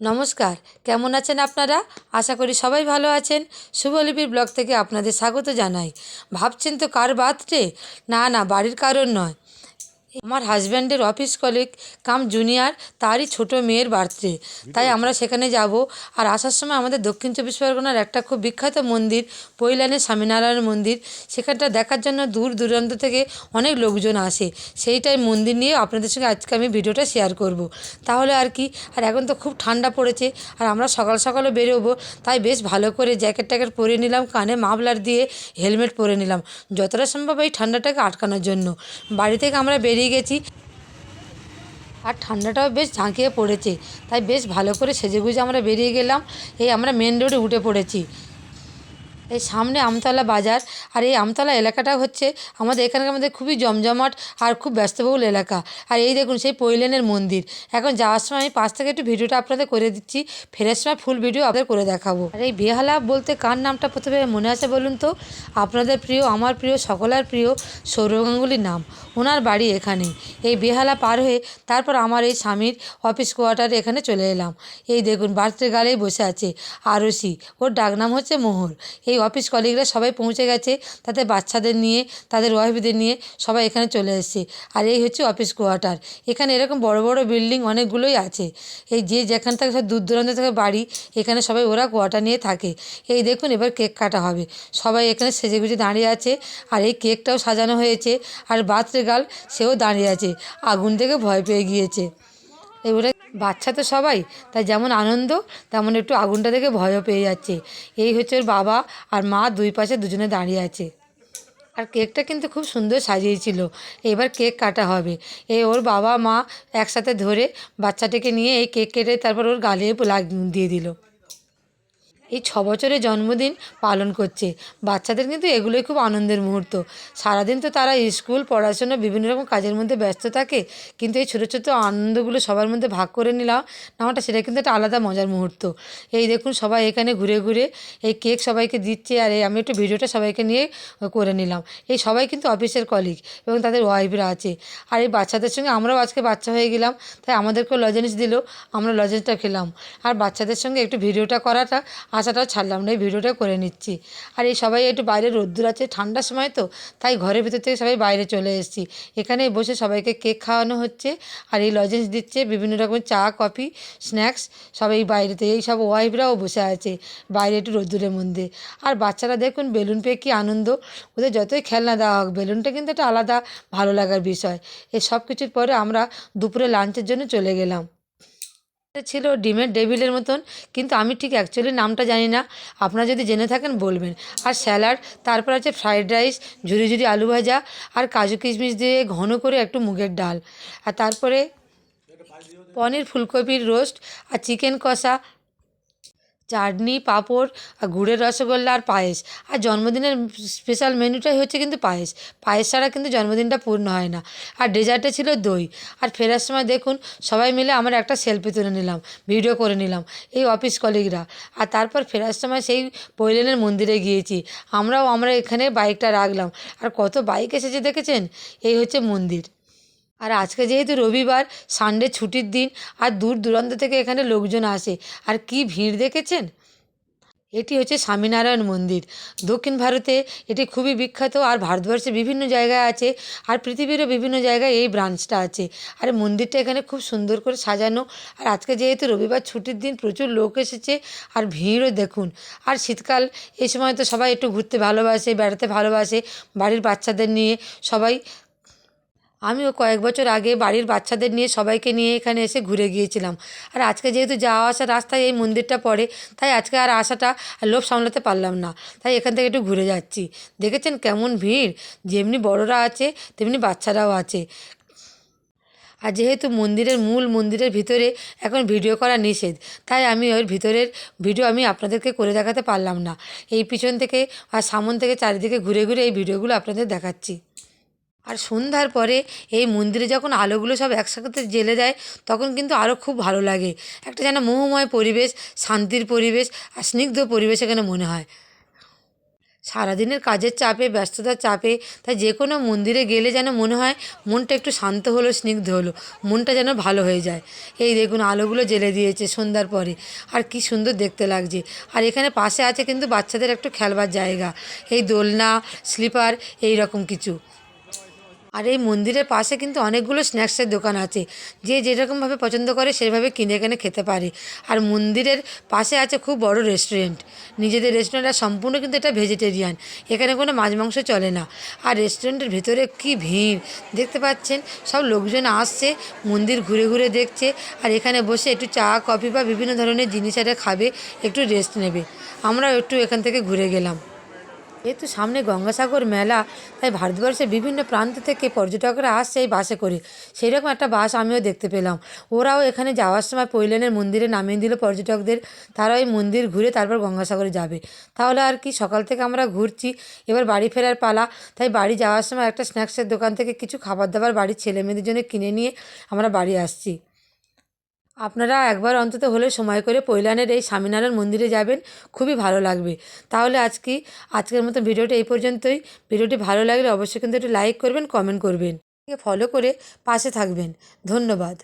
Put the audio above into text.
নমস্কার, কেমন আছেন আপনারা? আশা করি সবাই ভালো আছেন। শুভলিপির ব্লগ থেকে আপনাদের স্বাগত জানাই। ভাবছেন তো কার বার্থডে? না না, বাড়ির কারণ নয়। আমার হাজব্যান্ডের অফিস কলিগ কাম জুনিয়র তারই ছোট মেয়ের বার্থডে তাই আমরা সেখানে যাব। আর আসার সময় আমাদের দক্ষিণ চব্বিশ পরগনার একটা খুব বিখ্যাত মন্দির পৈলানের স্বামীনারায়ণ মন্দির। সেখানটা দেখার জন্য দূর দূরান্ত থেকে অনেক লোকজন আসে। সেইটাই মন্দির নিয়ে আপনাদের সঙ্গে আজকে আমি ভিডিওটা শেয়ার করব। তাহলে আর কি, আর এখন তো খুব ঠান্ডা পড়েছে, আর আমরা সকাল সকালে বেরোবো। তাই বেশ ভালো করে জ্যাকেট ট্যাকেট পরে নিলাম, কানে মাফলার দিয়ে হেলমেট পরে নিলাম। যতটা সম্ভব এই ঠান্ডাটাকে আটকানোর জন্য। বাড়ি থেকে আমরা বেরিয়ে গেছি। আর ঠান্ডাটাও বেশ ঝাঁকিয়ে পড়েছে। তাই বেশ ভালো করে সেজেগুজে আমরা বেরিয়ে গেলাম। এই আমরা মেন রোডে উঠে পড়েছি। এই সামনে আমতলা বাজার আর এই আমতলা এলাকাটা হচ্ছে আমাদের এখানকার মধ্যে খুবই জমজমাট আর খুব ব্যস্তবহুল এলাকা। আর এই দেখুন সেই পৈলেনের মন্দির। এখন যাওয়ার সময় আমি পাশ থেকে একটু ভিডিওটা আপনাদের করে দিচ্ছি। ফেরার সময় ফুল ভিডিও আপনাদের করে দেখাবো। আর এই বেহালা বলতে কার নামটা প্রথমে মনে আছে বলুন তো? আপনাদের প্রিয়, আমার প্রিয়, সকলের প্রিয় সৌরভ গাঙ্গুলির নাম। ওনার বাড়ি এখানে এই বেহালা পার হয়ে তারপর আমার এই স্বামীর অফিস কোয়ার্টারে এখানে চলে এলাম। এই দেখুন বার্থডে গালেই বসে আছে আরসি ওর ডাকনাম হচ্ছে মোহর। এই অফিস কলিগরা সবাই পৌঁছে গেছে তাদের বাচ্চাদের নিয়ে, তাদের ওয়াইফদের নিয়ে সবাই এখানে চলে এসেছে। আর এই হচ্ছে অফিস কোয়ার্টার এখানে এরকম বড় বড় বিল্ডিং অনেকগুলোই আছে। এই যে যেখান থেকে সব দূর দূরান্ত থেকে বাড়ি, এখানে সবাই ওরা কোয়ার্টার নিয়ে থাকে। এই দেখুন এবার কেক কাটা হবে। সবাই এখানে সেজে গুজে দাঁড়িয়ে আছে। আর এই কেকটাও সাজানো হয়েছে। আর বার্থডে গার্ল সেও দাঁড়িয়ে আছে। আগুন থেকে ভয় পেয়ে গিয়েছে। এবারে বাচ্চা তো সবাই, তাই যেমন আনন্দ, তেমন একটু আগুনটা দেখে ভয়ও পেয়ে যাচ্ছে। এই হচ্ছে ওর বাবা আর মা দুই পাশে দুজনে দাঁড়িয়ে আছে। আর কেকটা কিন্তু খুব সুন্দর সাজিয়েছিল। এবার কেক কাটা হবে। এই ওর বাবা, মা একসাথে ধরে বাচ্চাটিকে নিয়ে এই কেক কেটে তারপর ওর গালে দিয়ে দিল। এই ছ বছরের জন্মদিন পালন করছে। বাচ্চাদের কিন্তু এগুলোই খুব আনন্দের মুহূর্ত। সারাদিন তো তারা স্কুল, পড়াশোনা, বিভিন্ন রকম কাজের মধ্যে ব্যস্ত থাকে। কিন্তু এই ছোটো ছোটো আনন্দগুলো সবার মধ্যে ভাগ করে নিলাম। না নামাটা সেটা কিন্তু একটা আলাদা মজার মুহূর্ত। এই দেখুন সবাই এখানে ঘুরে ঘুরে এই কেক সবাইকে দিচ্ছে আর আমি একটু ভিডিওটা সবাইকে নিয়ে করে নিলাম। এই সবাই কিন্তু অফিসের কলিগ এবং তাদের ওয়াইফরা আছে। আর এই বাচ্চাদের সঙ্গে আমরাও আজকে বাচ্চা হয়ে গেলাম। তাই আমাদেরকেও লজেন্স দিল, আমরা লজেন্সটা খেলাম। আর বাচ্চাদের সঙ্গে একটু ভিডিওটা করাটা আশাটাও ছাড়লাম না, এই ভিডিওটা করে নিচ্ছি। আর এই সবাই একটু বাইরে রোদ্দুর আছে, ঠান্ডার সময় তো, তাই ঘরের ভিতর থেকে সবাই বাইরে চলে এসেছি। এখানে বসে সবাইকে কেক খাওয়ানো হচ্ছে, আর এই লজেন্স দিচ্ছে বিভিন্ন রকমের চা, কফি, স্ন্যাক্স সবাই বাইরেতে এই সব ওয়াইফরাও বসে আছে, বাইরে একটু রোদ্দুরের মধ্যে। আর বাচ্চারা দেখুন, বেলুন পেয়ে কী আনন্দ। ওদের যতই খেলনা দেওয়া হোক, বেলুনটা কিন্তু একটা আলাদা ভালো লাগার বিষয়। এই সব কিছুর পরে আমরা দুপুরে লাঞ্চের জন্য চলে গেলাম। ছিল ডিমের ডেভিলের মতন, কিন্তু আমি ঠিক অ্যাকচুয়ালি নামটা জানি না। আপনারা যদি জেনে থাকেন বলবেন। আর স্যালাড, তারপর আছে ফ্রায়েড রাইস, ঝুরি ঝুরি আলু ভাজা, আর কাজু কিশমিশ দিয়ে ঘন করে একটু মুগের ডাল। আর তারপরে পনির ফুলকপির রোস্ট, আর চিকেন কষা চাটনি, পাঁপড়, আর গুড়ের রসগোল্লা আর পায়েস। আর জন্মদিনের স্পেশাল মেনুটাই হচ্ছে কিন্তু পায়েস। পায়েস ছাড়া কিন্তু জন্মদিনটা পূর্ণ হয় না। আর ডেজার্টে ছিল দই। আর ফেরার সময় দেখুন, সবাই মিলে আমরা একটা সেলফি তুলে নিলাম ভিডিও করে নিলাম, এই অফিস কলিগরা আর তারপর ফেরার সময় সেই পৈলেনের মন্দিরে গিয়েছি। আমরাও, আমরা এখানে বাইকটা রাখলাম। আর কত বাইক এসেছে দেখেছেন? এই হচ্ছে মন্দির। আর আজকে যেহেতু রবিবার সানডে ছুটির দিন, আর দূর দূরান্ত থেকে এখানে লোকজন আসে, আর কি ভিড় দেখেছেন? এটি হচ্ছে স্বামীনারায়ণ মন্দির। দক্ষিণ ভারতে এটি খুবই বিখ্যাত, আর ভারতবর্ষে বিভিন্ন জায়গায় আছে, আর পৃথিবীরও বিভিন্ন জায়গায় এই ব্রাঞ্চটা আছে। আর মন্দিরটা এখানে খুব সুন্দর করে সাজানো, আর আজকে যেহেতু রবিবার ছুটির দিন, প্রচুর লোক এসেছে, আর ভিড়ও দেখুন। আর শীতকাল, এই সময় তো সবাই একটু ঘুরতে ভালোবাসে, বেড়াতে ভালোবাসে, বাড়ির বাচ্চাদের নিয়ে সবাই আমিও কয়েক বছর আগে বাড়ির বাচ্চাদের নিয়ে সবাইকে নিয়ে এখানে এসে ঘুরে গিয়েছিলাম। আর আজকে যেহেতু যাওয়া আসার রাস্তায় এই মন্দিরটা পড়ে, তাই আজকে আর আসাটা লোভ সামলাতে পারলাম না। তাই এখান থেকে একটু ঘুরে যাচ্ছি। দেখেছেন কেমন ভিড়? যেমনি বড়রা আছে, তেমনি বাচ্চারাও আছে। আর যেহেতু মন্দিরের মূল মন্দিরের ভিতরে এখন ভিডিও করা নিষেধ, তাই আমি ওর ভিতরের ভিডিও আমি আপনাদেরকে করে দেখাতে পারলাম না। এই পিছন থেকে আর সামন থেকে চারিদিকে ঘুরে ঘুরে এই ভিডিওগুলো আপনাদের দেখাচ্ছি। আর সন্ধ্যার পরে এই মন্দিরে যখন আলোগুলো সব একসাথে জ্বেলে দেয় তখন কিন্তু আরও খুব ভালো লাগে। একটা যেন মোহময় পরিবেশ, শান্তির পরিবেশ আর স্নিগ্ধ পরিবেশ এখানে মনে হয়। সারাদিনের কাজের চাপে, ব্যস্ততার চাপে, তাই যে কোনো মন্দিরে গেলে যেন মনে হয় মনটা একটু শান্ত হলো, স্নিগ্ধ হলো, মনটা যেন ভালো হয়ে যায়। এই দেখুন, আলোগুলো জ্বেলে দিয়েছে সন্ধ্যার পরে। আর কি সুন্দর দেখতে লাগছে। আর এখানে পাশে আছে কিন্তু বাচ্চাদের একটু খেলবার জায়গা। এই দোলনা, স্লিপার, এই রকম কিছু। আর এই মন্দিরের পাশে কিন্তু অনেকগুলো স্ন্যাক্সের দোকান আছে। যে যেরকমভাবে পছন্দ করে সেভাবে কিনে কিনে খেতে পারে। আর মন্দিরের পাশে আছে খুব বড় রেস্টুরেন্ট নিজেদের রেস্টুরেন্ট আর সম্পূর্ণ কিন্তু এটা ভেজিটেরিয়ান এখানে কোনো মাছ মাংস চলে না। আর রেস্টুরেন্টের ভেতরে কি ভিড়? দেখতে পাচ্ছেন? সব লোকজন আসছে, মন্দির ঘুরে ঘুরে দেখছে। আর এখানে বসে একটু চা, কফি বা বিভিন্ন ধরনের জিনিস একটা খাবে, একটু রেস্ট নেবে। আমরাও একটু এখান থেকে ঘুরে গেলাম। যেহেতু সামনে গঙ্গাসাগর মেলা, তাই ভারতবর্ষের বিভিন্ন প্রান্ত থেকে পর্যটকরা আসছে এই বাসে করে। সেই রকম একটা বাস আমিও দেখতে পেলাম। ওরাও এখানে যাওয়ার সময় পৈলেনের মন্দিরে নামিয়ে দিল পর্যটকদের। তারা ওই মন্দির ঘুরে তারপর গঙ্গাসাগরে যাবে। তাহলে আর কি, সকাল থেকে আমরা ঘুরছি, এবার বাড়ি ফেরার পালা। তাই বাড়ি যাওয়ার সময় একটা স্ন্যাক্সের দোকান থেকে কিছু খাবার দাবার বাড়ির ছেলে মেয়েদের জন্য কিনে নিয়ে আমরা বাড়ি আসছি। আপনারা একবার অন্তত হলে সময় করে পৈলানের এই স্বামীনারায়ণ মন্দিরে যাবেন, খুবই ভালো লাগবে। তাহলে আজকে, আজকের মতো ভিডিওটা এই পর্যন্তই। ভিডিওটি ভালো লাগলে অবশ্যই কিন্তু একটু লাইক করবেন, কমেন্ট করবেন। ফলো করে পাশে থাকবেন। ধন্যবাদ।